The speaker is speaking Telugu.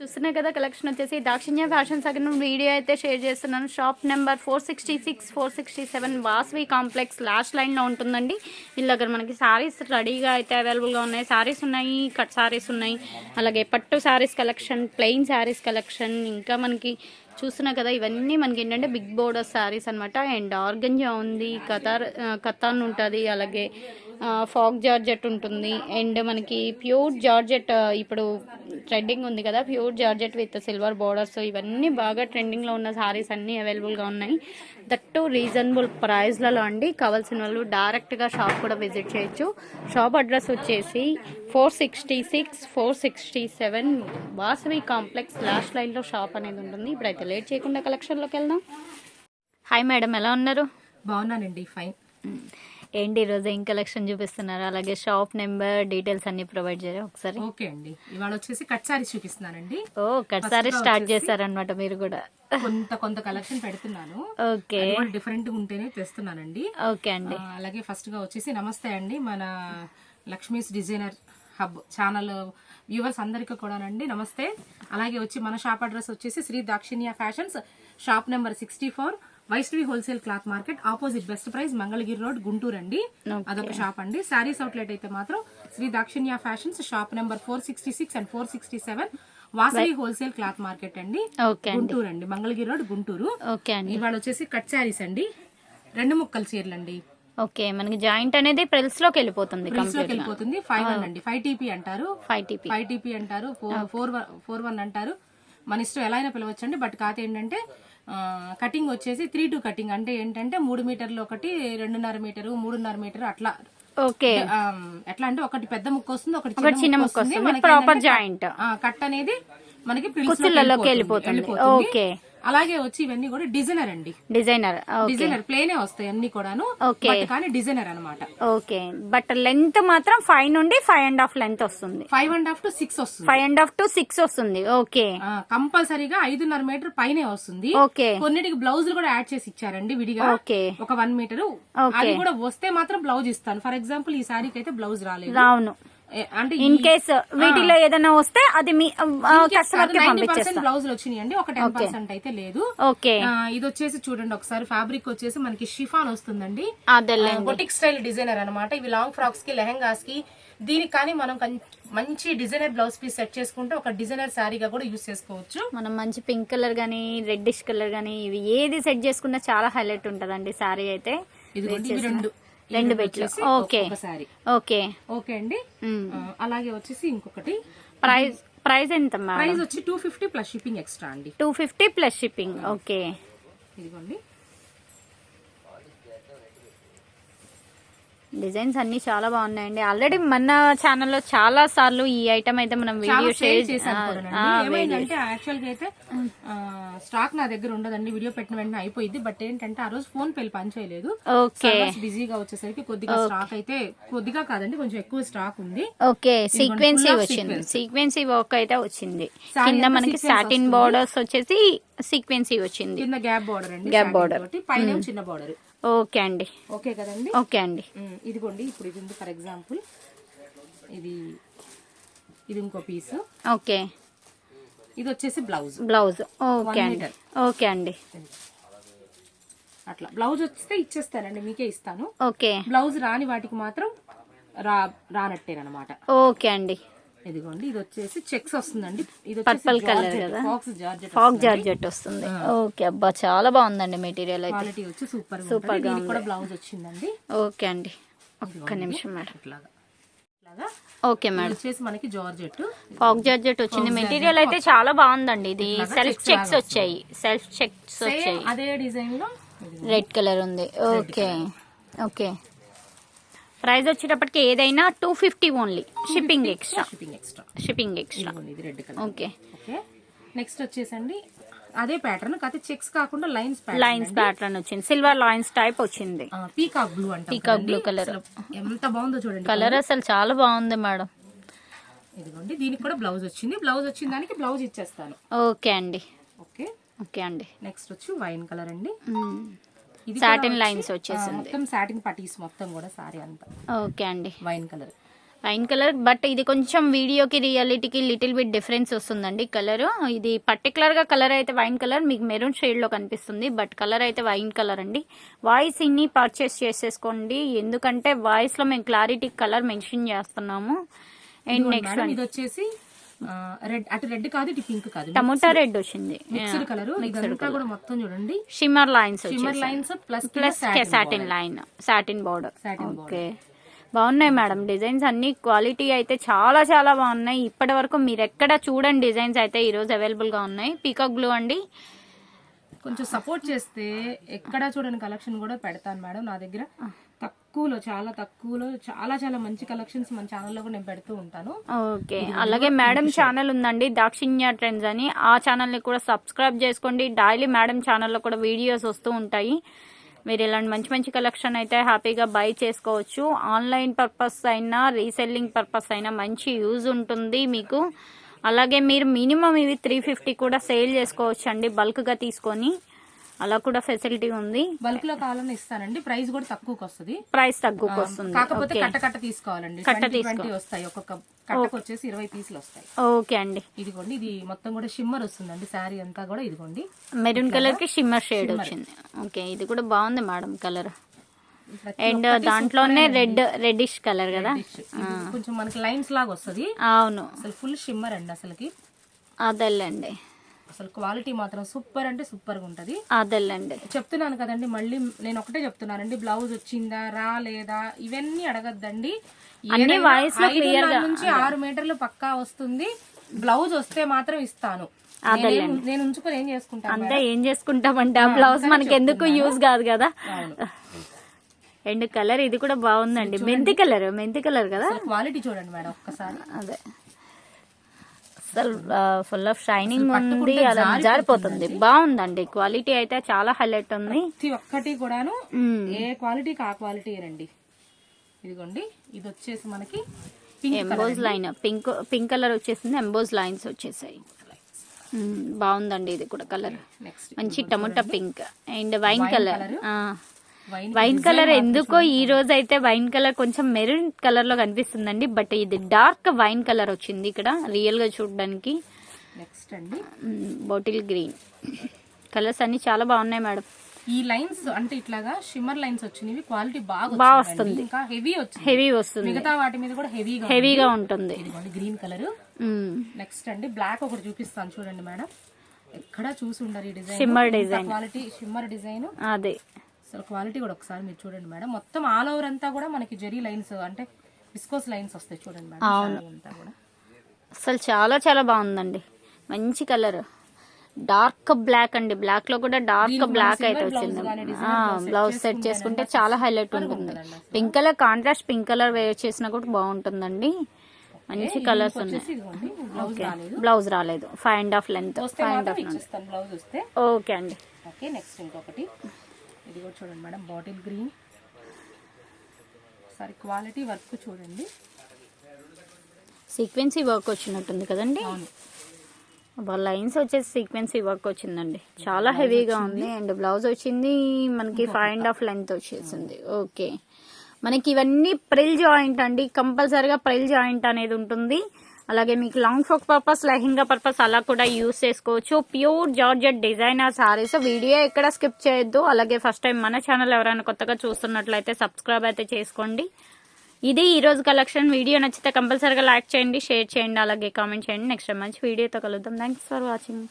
చూస్తున్నాయి కదా కలెక్షన్ వచ్చేసి దాక్షిణ్య ఫ్యాషన్ సెకండ్ వీడియో అయితే షేర్ చేస్తున్నాను. Shop number four sixty six four sixty seven Vasavi complex last లైన్లో ఉంటుందండి. వీళ్ళ దగ్గర మనకి సారీస్ రెడీగా అయితే అవైలబుల్గా ఉన్నాయి. సారీస్ ఉన్నాయి కట్ సారీస్ ఉన్నాయి. అలాగే పట్టు saris collection plain saris collection ఇంకా మనకి చూస్తున్నా కదా ఇవన్నీ మనకి ఏంటంటే బిగ్ బోర్డర్ సారీస్ అనమాట అండ్ ఆర్గంజా ఉంది కతార్ కతాన్ ఉంటుంది అలాగే ఫాక్ జార్జెట్ ఉంటుంది. అండ్ మనకి ప్యూర్ జార్జెట్ ఇప్పుడు ట్రెండింగ్ ఉంది కదా pure georgette with silver borders ఇవన్నీ బాగా ట్రెండింగ్లో ఉన్న సారీస్ అన్నీ అవైలబుల్గా ఉన్నాయి. దట్టు రీజనబుల్ ప్రైస్లలో అండి. కావాల్సిన వాళ్ళు డైరెక్ట్గా షాప్ కూడా విజిట్ చేయొచ్చు. షాప్ అడ్రస్ వచ్చేసి four sixty six four sixty seven Vasavi complex last లైన్లో షాప్ అనేది ఉంటుంది. ఇప్పుడైతే లేట్ చేయకుండా కలెక్షన్లోకి వెళ్దాం. హాయ్ మేడం ఎలా ఉన్నారు? బాగున్నానండి ఫైన్ ఏంటి ఈరోజు ఏం కలెక్షన్ చూపిస్తున్నారు? అలాగే షాప్ నెంబర్ డీటెయిల్స్ అన్ని ప్రొవైడ్ చేయరా ఒకసారి? ఓకే అండి. ఇవాళ వచ్చేసి కట్ సారీస్ చూపిస్తున్నానండి. ఓ కట్సారి స్టార్ట్ చేశారనమాట మీరు కూడా. కొంత కొంత కలెక్షన్ పెడుతున్నాను. ఓకే. డిఫరెంట్గా ఉంటేనే తెస్తున్నానండి. ఓకే అండి. అలాగే ఫస్ట్గా వచ్చేసి నమస్తే అండి. మన Lakshmi's designer hub channel viewers అందరికీ కూడానండి నమస్తే. అలాగే వచ్చి మన షాప్ అడ్రస్ వచ్చేసి Sri Dakshinya fashions shop number sixty four Vaishnavi wholesale cloth market opposite best price Mangalagiri road Guntur అండి. అదొక షాప్ అండి. శారీస్ అవుట్లెట్ అయితే మాత్రం Sri Dakshinya fashions shop number four sixty six and four sixty seven Vasavi wholesale cloth market అండి. గుంటూరు అండి. మంగళగిరి రోడ్ గుంటూరు. ఓకే అండి. ఇవాళ వచ్చేసి కట్ శారీస్ అండి. రెండు ముక్కల చీరలు అండి. ఓకే మనకి జాయింట్ అనేది ప్రిల్స్లోకి వెళ్ళిపోతుంది ప్రిల్స్లోకి వెళ్ళిపోతుంది. ఫైవ్ వన్ అండి. ఫైవ్ టీపీ అంటారు. ఫైవ్ టీపీ ఫైవ్ టీపీ అంటారు. Four four one four one అంటారు. మన ఇష్టం ఎలా అయినా పిలవచ్చు అండి బట్ కాకపోతే ఏంటంటే కటింగ్ వచ్చేసి త్రీ టూ కటింగ్. అంటే ఏంటంటే మూడు మీటర్లు ఒకటి రెండున్నర మీటరు మూడున్నర మీటరు అట్లా. ఓకే. ఎట్లా అంటే ఒకటి పెద్ద ముక్క వస్తుంది ఒకటి చిన్న ముక్క వస్తుంది. ప్రాపర్ జాయింట్ కట్ అనేది మనకి వెళ్ళిపోతుంది. ఓకే. అలాగే వచ్చి ఇవన్నీ కూడా డిజైనర్ అండి. డిజైనర్ డిజైనర్ ప్లేనే వస్తాయి అన్ని కూడాను ఓకే. కానీ డిజైనర్ అన్నమాట. ఓకే. బట్ లెంత్ మాత్రం ఫైవ్ నుండి ఫైవ్ అండ్ హాఫ్ లెంత్ వస్తుంది. Five and half to six వస్తుంది. Five and half to six వస్తుంది. ఓకే. కంపల్సరీగా ఐదున్నర మీటర్ పైనే వస్తుంది. ఓకే. కొన్నిటికి బ్లౌజులు కూడా యాడ్ చేసి ఇచ్చారండి విడిగా. ఓకే. ఒక వన్ మీటర్. అది కూడా వస్తే మాత్రం బ్లౌజ్ ఇస్తాను. ఫర్ ఎగ్జాంపుల్ ఈ సారీకి అయితే బ్లౌజ్ రాలేదు. అవును అంటే ఇన్ కేస్ వీటిలో ఏదైనా వస్తే అది మీ కస్టమర్కి పంపించేస్తాం. పర్సెంట్ బ్లౌజులు వచ్చినాయి అండి ఒక టెన్ పర్సెంట్ అయితే లేదు. ఓకే. ఇది వచ్చేసి చూడండి ఒకసారి ఫ్యాబ్రిక్ వచ్చేసి మనకి షిఫాన్ వస్తుందండి. బొటిక్ స్టైల్ డిజైనర్ అన్నమాట. ఇవి లాంగ్ ఫ్రాక్స్కి లెహంగాస్కి దీనికి కానీ మనం మంచి డిజైనర్ బ్లౌజ్ పీస్ సెట్ చేసుకుంటే ఒక డిజైనర్ శారీగా కూడా యూస్ చేసుకోవచ్చు. మనం మంచి పింక్ కలర్ గానీ రెడ్డిష్ కలర్ గానీ ఇవి ఏది సెట్ చేసుకున్నా చాలా హైలైట్ ఉంటదండి సారీ అయితే. ఇవి రెండు. రెండు బెట్లు ఓకే. ఓకే. ఓకే అండి. అలాగే వచ్చేసి ఇంకొకటి. ప్రైస్ ప్రైస్ ఎంత ప్రైస్ వచ్చి two fifty plus shipping extra అండి. Two fifty plus shipping. Okay. ఇదిగోండి. డిజైన్స్ అన్ని చాలా బాగున్నాయండి. ఆల్రెడీ మన ఛానల్లో చాలా సార్లు ఈ ఐటమ్ అయితే మనం వీడియో షేర్. ఏమైందంటే యాక్చువల్గా అయితే స్టాక్ నా దగ్గర ఉండదండి. వీడియో పెట్టిన వెంటనే అయిపోయింది. బట్ ఏంటంటే ఆ రోజు ఫోన్ పేలు పని చేయలేదు. ఓకే బిజీగా వచ్చేసరికి కొద్దిగా స్టాక్ అయితే కొద్దిగా కాదండి కొంచెం ఎక్కువ స్టాక్ ఉంది. ఓకే సీక్వెన్సీ వచ్చింది. సీక్వెన్సీ వర్క్ అయితే వచ్చింది. కింద మనకి సాటిన్. బార్డర్స్ వచ్చేసి సీక్వెన్సీ వచ్చింది. కింద గ్యాప్ బార్డర్ అండి border. తోటి. పైన చిన్న బార్డర్ ఓకే అండి. ఓకే కదండి? ఓకే అండి. ఇదిగోండి ఇప్పుడు ఇది ఉంది ఫర్ ఎగ్జాంపుల్. ఇది ఇది ఇంకో పీస్. ఓకే. ఇది వచ్చేసి బ్లౌజ్. బ్లౌజ్. ఓకే అండి. ఓకే అండి. అట్లా. బ్లౌజ్ వస్తే ఇచ్చేస్తానండి మీకే ఇస్తాను. ఓకే. బ్లౌజ్ రాని వాటికి మాత్రం రా రానట్టేనమాట ఓకే అండి. ఇదిగోండి ఇది వచ్చేసి చెక్స్ వస్తుందండి. ఇది Purple colour కదా? ఫాక్స్ జార్జెట్ ఫాక్ జార్జెట్ వస్తుంది. ఓకే అబ్బా చాలా బాగుందండి మెటీరియల్ అయితే. క్వాలిటీ వచ్చి సూపర్ సూపర్గా కూడా బ్లౌజ్ వచ్చిందండి. ఓకే అండి. ఒక్క నిమిషం మేడం. ఇట్లాగా. Okay madam. వచ్చేసి మనకి జార్జెట్. ఫాక్ జార్జెట్ వచ్చింది. మెటీరియల్ అయితే చాలా బాగుందండి. ఇది సెల్ఫ్ చెక్స్ వచ్చాయి. సెల్ఫ్ చెక్స్ వచ్చాయి. అదే డిజైన్లో రెడ్ కలర్ ఉంది ఓకే ఓకే ప్రైస్ వచ్చేటప్పటికి ఏదైనా two fifty only shipping extra shipping extra shipping extra ఇది red colour okay okay next వచ్చేసండి. అదే ప్యాటర్న్ కాకపోతే చెక్స్ కాకుండా లైన్స్ లైన్స్ ప్యాటర్న్ వచ్చింది. సిల్వర్ లైన్స్ టైప్ వచ్చింది. పీకాక్ బ్లూ అంటే Peacock blue colour. ఎంత బాగుందో చూడండి. కలర్ అసలు చాలా బాగుంది మేడం. ఇదిగోండి దీనికి కూడా బ్లౌజ్ వచ్చింది. బ్లౌజ్ వచ్చిన దానికి బ్లౌజ్ ఇచ్చేస్తాను. ఓకే అండి. ఓకే ఓకే అండి. నెక్స్ట్ వచ్చి వైన్ కలర్ అండి. ఇది సాటిన్ లైన్స్ వచ్చి, వచ్చేసింది. మొత్తం సాటిన్ పటీస్ మొత్తం కూడా సారీ అంతా. ఓకే అండి. Wine colour wine colour but ఇది కొంచెం వీడియోకి రియాలిటీకి లిటిల్ బిట్ డిఫరెన్స్ వస్తుందండి కలర్ ఇది పర్టికులర్గా కలర్ అయితే వైన్ కలర్ మీకు మెరూన్ షేడ్లో కనిపిస్తుంది బట్ కలర్ అయితే వైన్ కలర్ అండి. వాయిస్ ఇన్ని పర్చేస్ చేసేసుకోండి ఎందుకంటే వాయిస్లో మేము క్లారిటీ కలర్ మెన్షన్ చేస్తున్నాము. అండ్ నెక్స్ట్ ఇది వచ్చేసి రెడ్ అటు రెడ్ కాదు ఇటు పింక్ కాదు. టమోటా రెడ్ వచ్చింది. మిక్స్డ్ కలర్ ఇదంతా కూడా మొత్తం చూడండి. Shimmer lines shimmer lines plus plus satin line satin border okay బాగున్నాయి మేడం డిజైన్స్ అన్ని. క్వాలిటీ అయితే చాలా చాలా బాగున్నాయి. ఇప్పటి వరకు మీరు ఎక్కడ చూడండి డిజైన్స్ అయితే ఈ రోజు అవైలబుల్గా ఉన్నాయి. పీకాక్ బ్లూ అండి. కొంచెం సపోర్ట్ చేస్తే ఎక్కడ చూడని కలెక్షన్ కూడా పెడతాను మేడం నా దగ్గర. తక్కువలో చాలా తక్కువలో చాలా చాలా మంచి కలెక్షన్స్ మన ఛానల్లో కూడా నేను పెడుతూ ఉంటాను. ఓకే. అలాగే మేడం ఛానల్ ఉందండి దాక్షిణ్య ట్రెండ్స్ అని. ఆ ఛానల్ని కూడా సబ్స్క్రైబ్ చేసుకోండి. డైలీ మేడం ఛానల్లో కూడా వీడియోస్ వస్తూ ఉంటాయి. మీరు ఇలాంటి మంచి మంచి కలెక్షన్ అయితే హ్యాపీగా బై చేసుకోవచ్చు. ఆన్లైన్ పర్పస్ అయినా రీసెల్లింగ్ పర్పస్ అయినా మంచి యూజ్ ఉంటుంది మీకు. అలాగే మీరు మినిమం ఇవి త్రీ ఫిఫ్టీ కూడా సేల్ చేసుకోవచ్చు అండి బల్క్గా తీసుకొని. అలా కూడా ఫెసిలిటీ ఉంది. బల్క్లో కావాలని ఇస్తానండి ప్రైస్ కూడా తక్కువకి వస్తుంది. ప్రైస్ తగ్గుకు వస్తుంది. కాకపోతే కట్ట కట్ట తీసుకోవాలండి. ట్వంటీ ట్వంటీ వస్తాయి. ఒక్కొక్క కట్టకు వచ్చేసి ఇరవై పీసులు వస్తాయి. ఓకే అండి. ఇదిగోండి ఇది మొత్తం కూడా షిమ్మర్ వస్తుందండి. శారీ అంతా కూడా ఇదిగోండి. మెరూన్ కలర్కి షిమ్మర్ షేడ్ వచ్చింది. ఓకే ఇది కూడా బాగుంది మేడం కలర్ అండ్ దాంట్లోనే రెడ్ రెడ్డిష్ కలర్ కదా? కొంచెం మనకి లైన్స్ లాగా వస్తది. అవును. అసలు ఫుల్ షిమ్మర్ అండి అసలుకి. అదెల్లండి అసలు క్వాలిటీ మాత్రం సూపర్ అంటే సూపర్గా ఉంటది. అదెల్లండి చెప్తున్నాను కదండి మళ్ళీ నేను ఒకటే చెప్తున్నానండి బ్లౌజ్ వచ్చిందా రాలేదా ఇవన్నీ అడగద్దండి. నుంచి ఆరు మీటర్లు పక్కా వస్తుంది బ్లౌజ్ వస్తే మాత్రం ఇస్తాను. నేనేం- నేను ఉంచుకొని ఏం చేసుకుంటాను అంతా ఏం చేసుకుంటామంటే ఆ బ్లౌజ్ మనకి ఎందుకు యూజ్ కాదు కదా. అండ్ కలర్ ఇది కూడా బాగుందండి. మెంతి కలర్ మెంతి కలర్ కదా? క్వాలిటీ చూడండి మేడం ఒక్కసారి. అదే. అసలు ఫుల్ ఆఫ్ షైనింగ్ ఉంది అలా జారిపోతుంది బాగుందండి క్వాలిటీ అయితే చాలా హైలైట్ ఉంది. ప్రతి ఒక్కటి కూడాను. ఏ క్వాలిటీకి ఆ క్వాలిటీ రండి. ఇదిగోండి ఇది వచ్చేసి మనకి emboss line pink pink colour వచ్చేసింది ఎంబోజ్ లైన్స్ వచ్చేసాయి. బాగుందండి ఇది కూడా కలర్ మంచి tomato pink and wine colour wine colour ఎందుకో ఈ రోజు అయితే వైన్ కలర్ కొంచెం మెరూన్ కలర్లో కనిపిస్తుందండి బట్ ఇది డార్క్ వైన్ కలర్ వచ్చింది ఇక్కడ రియల్గా చూడడానికి. నెక్స్ట్ అండి. బాటిల్ గ్రీన్ కలర్స్ అన్ని చాలా బాగున్నాయి మేడం. ఈ లైన్స్ అంటే ఇట్లాగా షిమ్మర్ లైన్స్ వచ్చినవి క్వాలిటీ బాగా బాగా వచ్చిందండి. ఇంకా హెవీ వచ్చింది. హెవీ వస్తుంది. మిగతా వాటి మీద కూడా హెవీగా హెవీగా ఉంటుంది. Green colour. నెక్స్ట్ అండి బ్లాక్ ఒకటి చూపిస్తాను చూడండి మేడం. ఎక్కడ చూసి ఉండరు ఈ design Shimmer design. Quality shimmer design అదే. అసలు క్వాలిటీ కూడా ఒకసారి మీరు చూడండి మేడం. మొత్తం ఆల్ ఓవర్ అంతా కూడా మనకి జెరీ లైన్స్ అంటే విస్కోస్ లైన్స్ వస్తాయి చూడండి మేడం. శారీ అంతా కూడా. అసలు చాలా చాలా బాగుందండి. మంచి కలర్ డార్క్ బ్లాక్ అండి. బ్లాక్లో కూడా డార్క్ బ్లాక్ అయితే వచ్చింది. బ్లౌజ్ సెట్ చేసుకుంటే చాలా హైలైట్ ఉంటుంది. Pink colour contrast pink colour wear చేసినా కూడా బాగుంటుందండి. మంచి కలర్స్ ఉన్నాయి. బ్లౌజ్ రాలేదు. Five and half length five and half okay అండి. నెక్స్ట్ ఇంకొకటి. ఇది కూడా చూడండి మేడం బాటిల్ గ్రీన్. ఒకసారి క్వాలిటీ వర్క్ చూడండి. సీక్వెన్సీ వర్క్ వచ్చినట్టుంది కదండి? లైన్స్ వచ్చేసి సీక్వెన్సీ వర్క్ వచ్చిందండి. చాలా హెవీగా ఉంది అండ్ బ్లౌజ్ వచ్చింది మనకి ఫైవ్ అండ్ హాఫ్ లెంత్ వచ్చేసింది. ఓకే. మనకి ఇవన్నీ ప్రిల్ జాయింట్ అండి కంపల్సరీగా ప్రిల్ జాయింట్ అనేది ఉంటుంది. అలాగే మీకు long frock purpose lehenga purpose అలా కూడా యూస్ చేసుకోవచ్చు. Pure georgette designer sarees video ఎక్కడ స్కిప్ చేయొద్దు. అలాగే ఫస్ట్ టైం మన ఛానల్ ఎవరైనా కొత్తగా చూస్తున్నట్లయితే సబ్స్క్రైబ్ అయితే చేసుకోండి. ఇది ఈరోజు కలెక్షన్ వీడియో నచ్చితే కంపల్సరీగా లైక్ చేయండి షేర్ చేయండి అలాగే కామెంట్ చేయండి. నెక్స్ట్ మంచి వీడియోతో కలుద్దాం. Thanks for watching